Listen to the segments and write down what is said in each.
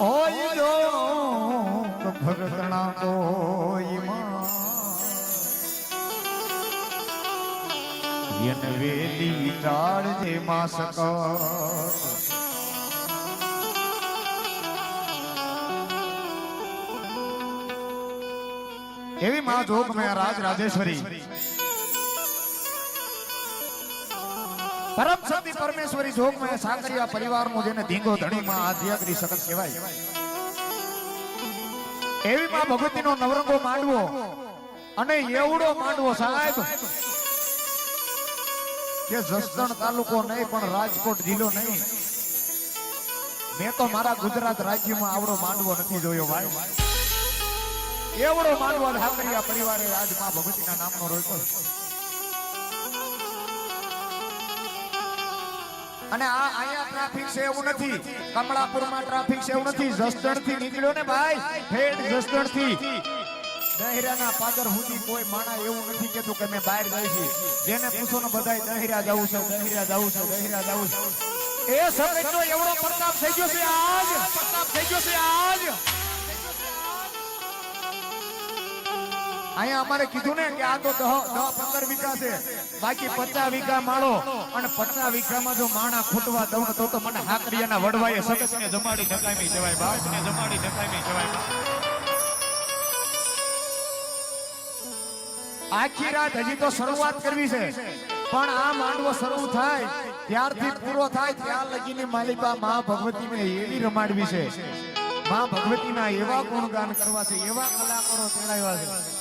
હોય જો ભરતણા યન વેલી ટાળજે માં સકત. એવી માં જોગ મેં રાજ રાજેશ્વરી. પરમ સતી પરમેશ્વરી જોગ સાંકરિયા સાકરિયા પરિવારનો જેને ધીંગો ધણીમાં આધ્યાત્રી સકલ કહેવાય. એવી માં ભગવતીનો નવરંગો માંડવો અને એવડો માંડવો સાહેબ. કે જસદણ તાલુકો નહીં, પણ રાજકોટ જિલ્લો નહીં. મેં તો મારા ગુજરાત રાજ્યમાં આવડો માંડવો નથી જોયો ભાઈ. એવડો માંડવો સાંકરિયા પરિવારે આજમાં ભગવતીના નામનો રોક્યો અને આ અહીંયા ટ્રાફિક છે એવું નથી. કમળાપુરમાં ટ્રાફિક છે એવું નથી. જસદણથી નીકળ્યો ને ભાઈ. ઠેઠ જસદણથી દહેરાના પાદર સુધી કોઈ માણા એવું નથી કેતું કે મેં બહાર જાય છે. જેને પૂછો ને બધાય દહેરા જવું છે, દહેરા જવું છે, દહેરા જવું છે. એ સમયનો એવડો પ્રતાપ થઈ ગયો છે આજ. પ્રતાપ થઈ ગયો છે આજ. અહીંયા અમારે કીધું ને કે આ તો દહ પંદર વીઘા છે. બાકી પચાસ વીઘા માળો અને પચાસ વીઘામાં જો માણા ખૂટવા દઉં ને તો તો મને હાકરિયાના વડવાએ સગતને જમાડી ઢકામી જવાય, બાપને જમાડી ઢકામી જવાય. આખી રાત હજી તો શરૂઆત કરવી છે. પણ આ માંડવો શરૂ થાય, ત્યારથી પૂરો થાય, ત્યાં લગીની માલિકા મા ભગવતીને એવી રમાડવી છે. મા ભગવતીના એવા ગુણગાન કરવા છે, એવા કલાકારો ચડાવ્યા છે.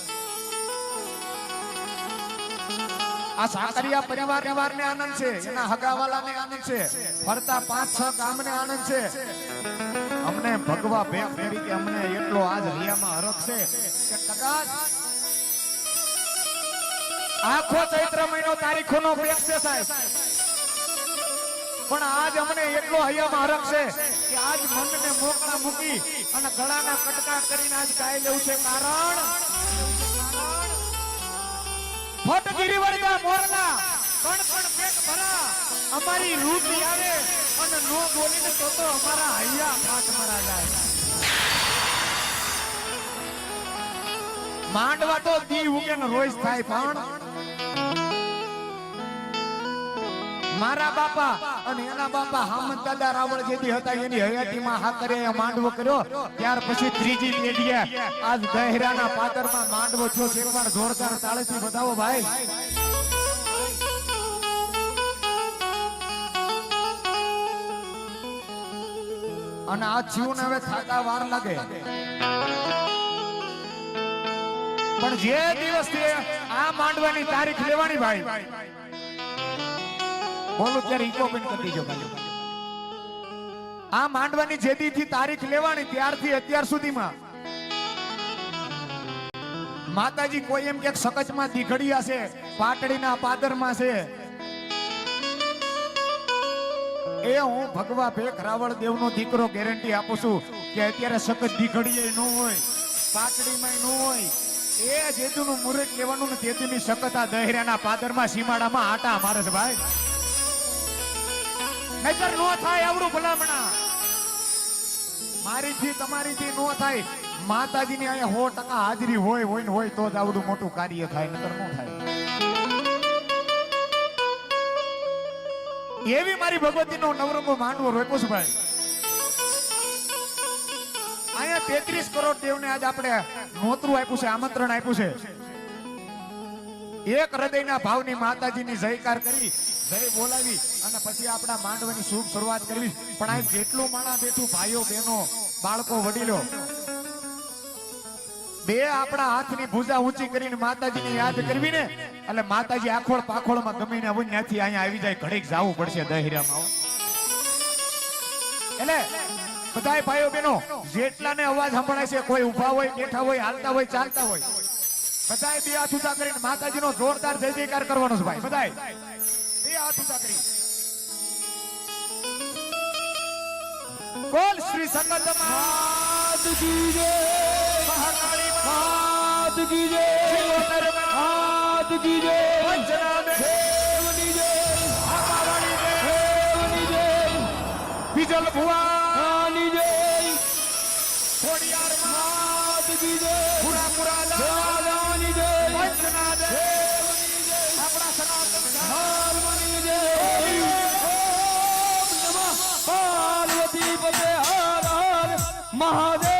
આ સાકરિયા પરિવાર ને આનંદ છે, એના હગાવાલાને આનંદ છે, ફરતા પાંચ છ ગામને આનંદ છે. અમને ભગવા ભેખ તરીકે અમને એટલો આજ હૈયામાં હરખ છે કે કદાચ આખો ચૈત્ર મહિનો તારીખોનો ભેખ છે સાહેબ. પણ આજ અમને એટલો હૈયામાં હરખ છે કે આજ મનને મોકળા મૂકી અને ગળાના કટકા કરીને આજ ગાય લેવું છે કારણ મોરલા કણ કણ પેટ ભરા. અમારી રૂટી આવે અને નો બોલીને તો તો અમારા હૈયા ફાટ મરા જાય. માંડવા તો દી ઉગે ને રોજ થાય પણ. મારા બાપા અને એના બાપા હામદ દાદા રાવળ જેથી હતા, એની હયાતીમાં હા કરે માંડવો કર્યો. ત્યાર પછી ત્રીજી પેઢીએ આજ દહેરાના પાદરમાં માંડવો છે એકવાર જોરદાર તાળીથી બતાવો ભાઈ. અને આ જીવને હવે થાતા વાર લાગે. પણ જે દિવસથી આ માંડવાની તારીખ લેવાની ભાઈ, બોલું ત્યારે ઈકો પણ કરી જો ભાઈ. આ માંડવાની જેદીથી તારીખ લેવાની ત્યારથી અત્યાર સુધીમાં માતાજી કોઈ એમ કે સકચમાં દીઘડિયા છે, પાટડીના પાદરમાં છે એ હું ભગવા ભેખ રાવળ દેવનો દીકરો ગેરંટી આપું છું કે અત્યારે સખત દીઘડીએ ન હોય પાટડીમાં ન હોય, એ જેતુનું મુહૂર્ત લેવાનું ને તેતુની સખત આ દહેરાના પાદરમાં સીમાડામાં આટા મારે ભાઈ. નજર નો થાય આવડું ભલામણા. મારીથી તમારીથી નો થાય. માતાજીની અહીંયા સો ટકા હાજરી હોય હોય ને હોય તો જ આવડું મોટું કાર્ય થાય, નહીતર નો થાય. એવી મારી ભગવતીનો નવરંગો માંડવો રોકો છું ભાઈ. અહીંયા તેત્રીસ કરોડ દેવને આજ આપણે નોતરું આપ્યું છે, આમંત્રણ આપ્યું છે. એક હૃદયના ભાવની માતાજીની જયકાર કરી, જય બોલાવી અને પછી આપણા માંડવાની શુભ શરૂઆત કરવી. પણ આ જેટલું માણા બેઠું, ભાઈઓ, બહેનો, બાળકો, વડીલો બે આપણા હાથની ભૂજા ઊંચી કરીને માતાજીને યાદ કરવી ને એટલે માતાજી આખોળ પાખોળમાં ગમે ને આવું ત્યાંથી અહીંયા આવી જાય, ઘડીક જાવું પડશે દહેરામાં એટલે બધાય ભાઈઓ બહેનો જેટલાને અવાજ સંભળાય છે, કોઈ ઊભા હોય, બેઠા હોય, હાલતા હોય, ચાલતા હોય, બધાય બે હાથ ઊંચા કરીને માતાજીનો જોરદાર જય જયકાર કરવાનો છે ભાઈ, બધાય. બે હાથ ઊંચા કરી કોલ શ્રી સંગત માત કી મહાકાળી કી જય કી જય વંચના દેવની જય દેવની જય બીજલ ભુવાની જય ખોડિયાર કી જય પુરા પુરા રાજાની જય હારમોની જય મહાદેવ